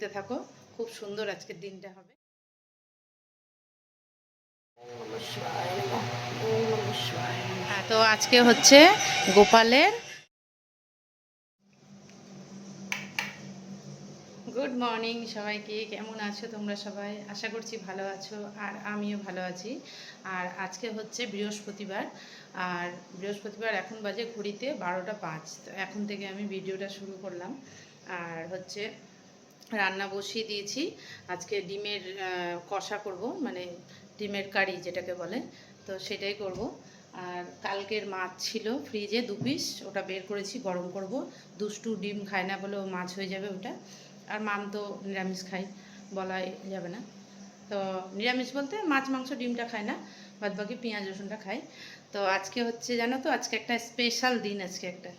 দেখতে থাকো। খুব সুন্দর আজকের দিনটা হবে। হ্যাঁ, তো আজকে হচ্ছে গোপালের গুড মর্নিং সবাইকে। কেমন আছো তোমরা সবাই? আশা করছি ভালো আছো আর আমিও ভালো আছি। আর আজকে হচ্ছে বৃহস্পতিবার। আর বৃহস্পতিবার এখন বাজে ঘড়িতে বারোটা পাঁচ। তো এখন থেকে আমি ভিডিওটা শুরু করলাম। আর হচ্ছে রান্না বসিয়ে দিয়েছি। আজকে ডিমের কষা করব মানে ডিমের কারি যেটাকে বলে, তো সেটাই করব। আর কালকের মাছ ছিল ফ্রিজে দু পিস, ওটা বের করেছি, গরম করব। দুষ্টু ডিম খায় না বলে মাছ হয়ে যাবে ওটা। আর মাম তো নিরামিষ খাই বলাই যাবে না। তো নিরামিষ বলতে মাছ, মাংস, ডিমটা খায় না, বাদ বাকি পেঁয়াজ, রসুনটা খাই তো আজকে হচ্ছে, জানো তো, আজকে একটা স্পেশাল দিন আজকে একটা।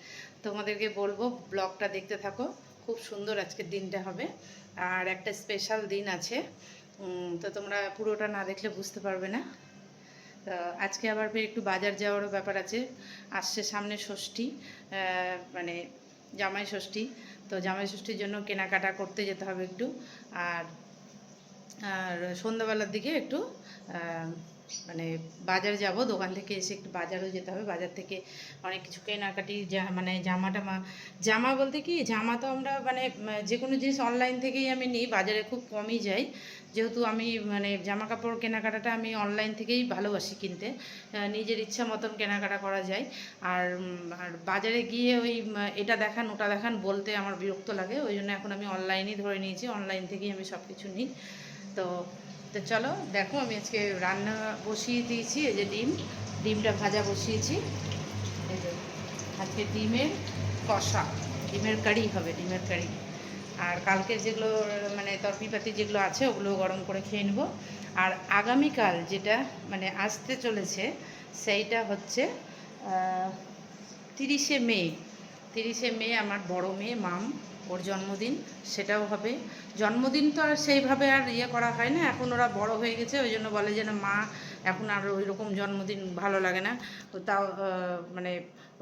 তোমাদেরকে বলব, ব্লগটা দেখতে থাকো। খুব সুন্দর আজকের দিনটা হবে। আর একটা স্পেশাল দিন আছে। তো তোমরা পুরোটা না দেখলে বুঝতে পারবে না। তো আজকে আবার ফের একটু বাজার যাওয়ারও ব্যাপার আছে। আসছে সামনে ষষ্ঠী মানে জামাই ষষ্ঠী। তো জামাই ষষ্ঠীর জন্য কেনাকাটা করতে যেতে হবে একটু। আর আর সন্ধ্যাবেলার দিকে একটু মানে বাজার যাব, দোকান থেকে এসে একটু বাজারও যেতে হবে। বাজার থেকে অনেক কিছু কেনাকাটি, যা- মানে জামা টামা জামা বলতে কি, জামা তো আমরা মানে যে কোনো জিনিস অনলাইন থেকেই আমি নিই, বাজারে খুব কমই যাই। যেহেতু আমি মানে জামা কাপড় কেনাকাটাটা আমি অনলাইন থেকেই ভালোবাসি কিনতে। নিজের ইচ্ছা মতন কেনাকাটা করা যায়। আর আর বাজারে গিয়ে ওই এটা দেখান, ওটা দেখান বলতে আমার বিরক্ত লাগে। ওই জন্য এখন আমি অনলাইনই ধরে নিয়েছি অনলাইন থেকেই আমি সব কিছু নিই। তো তো চলো, দেখো আমি আজকে রান্না বসিয়ে দিয়েছি, এই যে ডিম। ডিমটা ভাজা বসিয়েছি। এই যে আজকে ডিমের কষা, ডিমের কারি হবে, ডিমের কারি। আর কালকে যেগুলো মানে তরপিপাতি যেগুলো আছে, ওগুলো গরম করে খেয়ে নেব। আর আগামীকাল যেটা মানে আসতে চলেছে, সেইটা হচ্ছে তিরিশে মে। তিরিশে মে আমার বড় মেয়ে, মাম। ওর জন্মদিন, সেটাও হবে। জন্মদিন তো আর সেইভাবে আর ইয়ে করা হয় না, এখন ওরা বড় হয়ে গেছে, ওই জন্য বলে যে না, মা, এখন আর ওই রকম জন্মদিন ভালো লাগে না। তো তাও মানে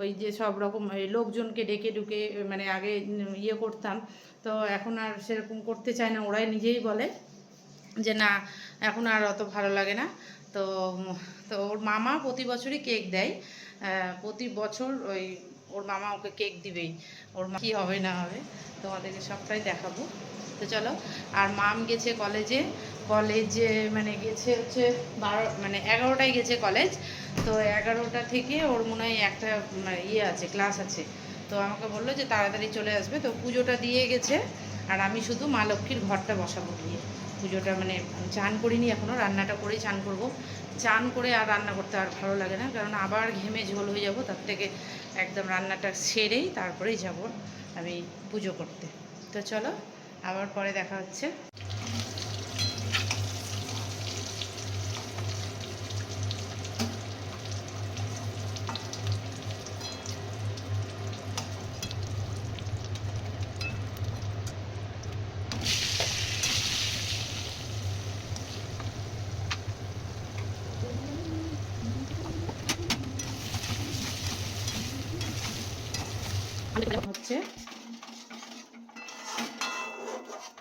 ওই যে সব রকম লোকজনকে ডেকে ডুকে মানে আগে ইয়ে করতাম। তো এখন আর সেরকম করতে চায় না, ওরাই নিজেই বলে যে না, এখন আর অত ভালো লাগে না। তো তো ওর মামা প্রতি বছরই কেক দেয়। প্রতি বছর ওই ওর মামা ওকে কেক দিবেই। ওর মা কী হবে, না হবে, তোমাদেরকে সবটাই দেখাবো। তো চলো, আর মাম গেছে কলেজে। কলেজে মানে গেছে হচ্ছে বারো মানে এগারোটায় গেছে কলেজ। তো এগারোটা থেকে ওর মনে হয় একটা মানে ইয়ে আছে, ক্লাস আছে। তো আমাকে বলল যে তাড়াতাড়ি চলে আসবে। তো পুজোটা দিয়ে গেছে। আর আমি শুধু মা লক্ষ্মীর ঘরটা বসাবো গিয়ে। পুজোটা মানে চান করিনি এখনও রান্নাটা করেই চান করব। চান করে আর রান্না করতে আর ভালো লাগে না, কারণ আবার ঘেমে ঝোল হয়ে যাব, তার থেকে একদম রান্নাটা সেরেই তারপরেই যাব আমি পুজো করতে। তো চলো, আবার পরে দেখা হচ্ছে।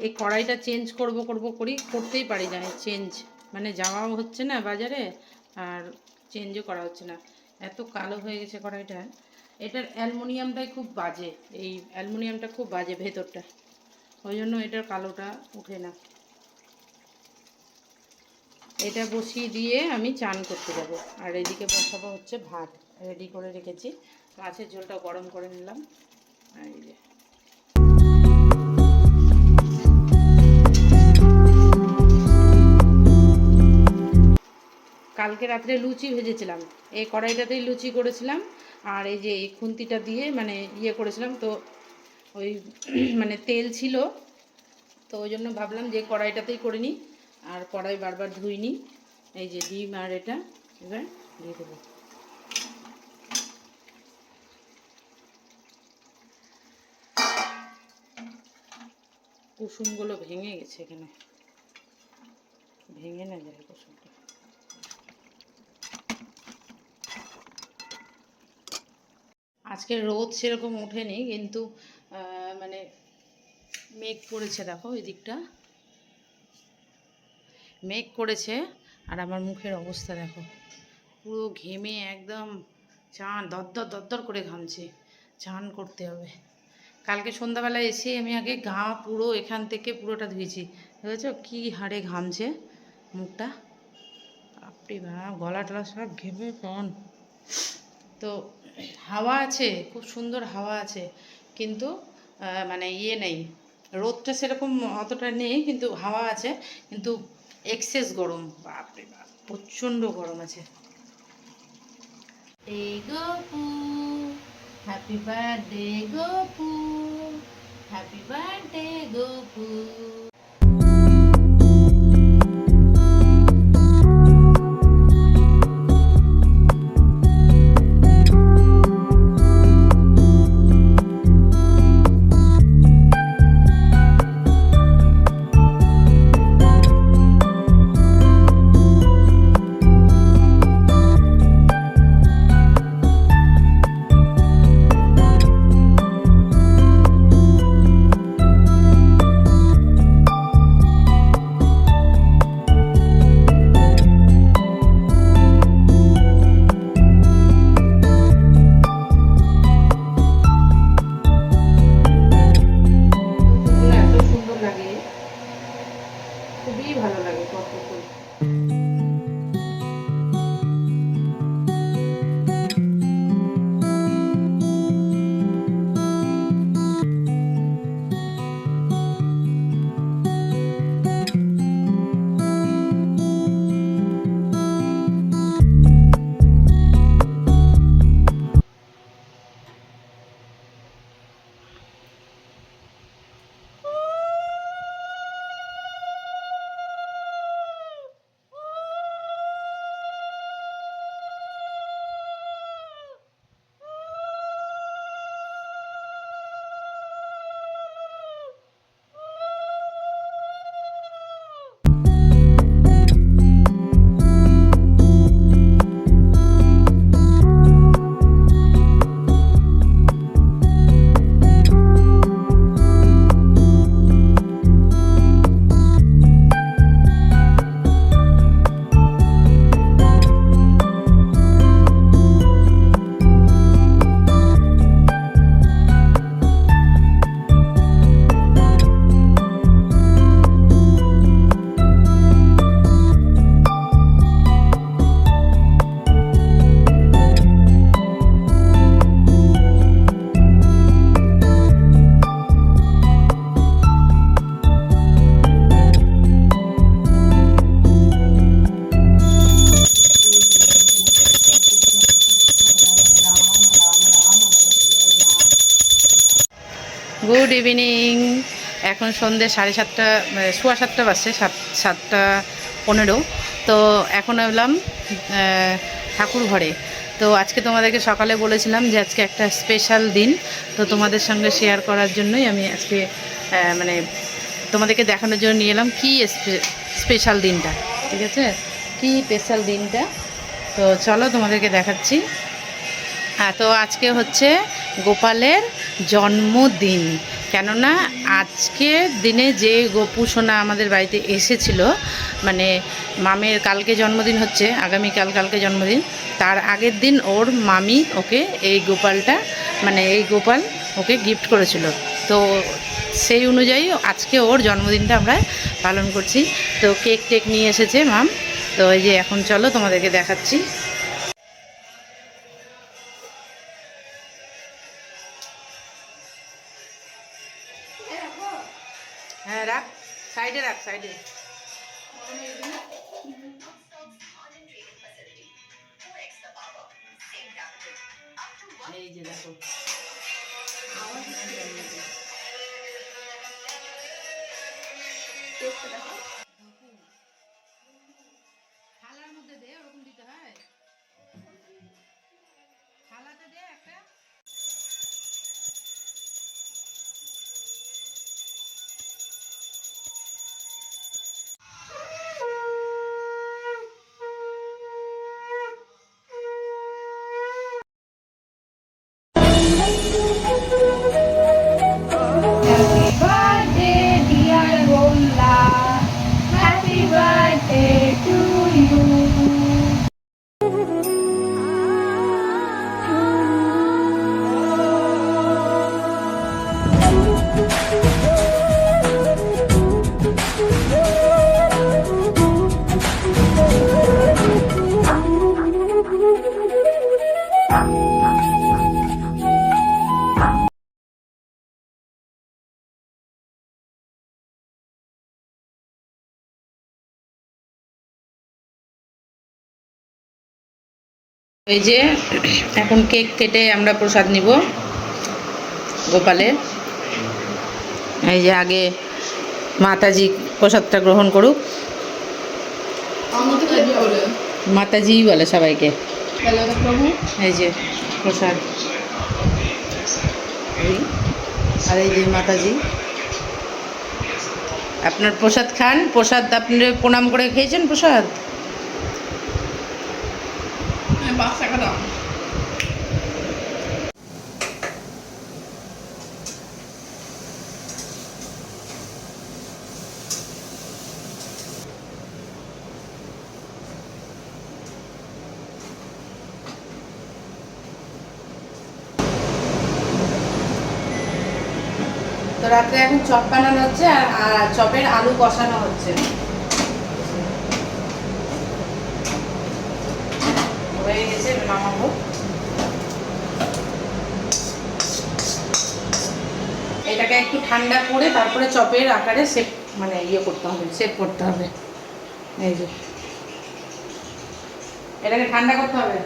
এই কড়াইটা চেঞ্জ করব করব, করি, করতেই পারি না চেঞ্জ মানে যাওয়াও হচ্ছে না বাজারে, আর চেঞ্জও করা হচ্ছে না। এত কালো হয়ে গেছে কড়াইটা। এটার অ্যালুমিনিয়ামটাই খুব বাজে, এই অ্যালুমিনিয়ামটা খুব বাজে ভেতরটা। ওই জন্য এটার কালোটা উঠে না। এটা বসিয়ে দিয়ে আমি চান করতে যাব। আর এদিকে বসাবো হচ্ছে ভাত। রেডি করে রেখেছি। মাছের ঝোলটা গরম করে নিলাম। আর কালকে রাত্রে লুচি ভেজেছিলাম। এই কড়াইটাতেই লুচি করেছিলাম আর এই যে এই খুন্তিটা দিয়ে মানে ইয়ে করেছিলাম তো ওই মানে তেল ছিল। তো ওই জন্য ভাবলাম যে কড়াইটাতেই করে নিই আর কড়াই বারবার ধুইনি। এই যে ডিম আর এটা এবার দিয়ে দেবো। কুসুমগুলো ভেঙে গেছে এখানে। ভেঙে না যায় কুসুমটা। আজকে রোদ সেরকম ওঠেনি, কিন্তু মানে মেঘ করেছে দেখো এই দিকটা। মেঘ করেছে আর আমার মুখের অবস্থা দেখো, পুরো ঘেমে একদম চান, দরদর দরদর করে ঘামছে, চান করতে হবে। কালকে সন্ধ্যাবেলা এসে আমি আগে ঘা পুরো এখান থেকে পুরোটা ধুয়েছি, বুঝেছ? কী হারে ঘামছে মুখটা। বাপরে বাপ, গলা টলা সব ঘেমে কন তো হাওয়া আছে, খুব সুন্দর হাওয়া আছে, কিন্তু মানে ইয়ে নেই। রোদটা সেরকম অতটা নেই, কিন্তু হাওয়া আছে, কিন্তু এক্সেস গরম, বাপরে বাপ, প্রচণ্ড গরম আছে। Happy birthday Gopu happy birthday Gopu. Evening এখন সন্ধ্যে সাড়ে সাতটা সোয়া সাতটা বাজছে, সাত, সাতটা পনেরো। তো এখন এলাম ঠাকুর ঘরে। তো আজকে তোমাদেরকে সকালে বলেছিলাম যে আজকে একটা স্পেশাল দিন। তো তোমাদের সঙ্গে শেয়ার করার জন্যই আমি আজকে মানে তোমাদেরকে দেখানোর জন্য নিয়ে এলাম কী স্পেশাল দিনটা, ঠিক আছে? কী স্পেশাল দিনটা? তো চলো তোমাদেরকে দেখাচ্ছি। হ্যাঁ তো আজকে হচ্ছে গোপালের জন্মদিন। কেননা আজকের দিনে যে গোপু সোনা আমাদের বাড়িতে এসেছিল মানে মামের কালকে জন্মদিন হচ্ছে, আগামীকাল কালকে জন্মদিন, তার আগের দিন ওর মামি ওকে এই গোপালটা মানে এই গোপাল ওকে গিফট করেছিল। তো সেই অনুযায়ী আজকে ওর জন্মদিনটা আমরা পালন করছি। তো কেক টেক নিয়ে এসেছে মাম। তো এই যে এখন চলো তোমাদেরকে দেখাচ্ছি। দেখো এই যে, এখন কেক কেটে আমরা প্রসাদ নিব গোপালের। এই যে আগে মাতাজি প্রসাদটা গ্রহণ করুক। মাতাজি বলে সবাইকে। এই যে প্রসাদ। আর এই যে মাতাজি। আপনার প্রসাদ খান, প্রসাদ আপনি প্রণাম করে খেয়েছেন প্রসাদ? তো রাত্রে এখন চপ বানানো হচ্ছে আর চপের আলু কষানো হচ্ছে। হয়ে গেছে নামাবো। এটাকে একটু ঠান্ডা করে তারপরে চপের আকারে সেপ মানে ইয়ে করতে হবে সেপ করতে হবে। এই যে। এটাকে ঠান্ডা করতে হবে।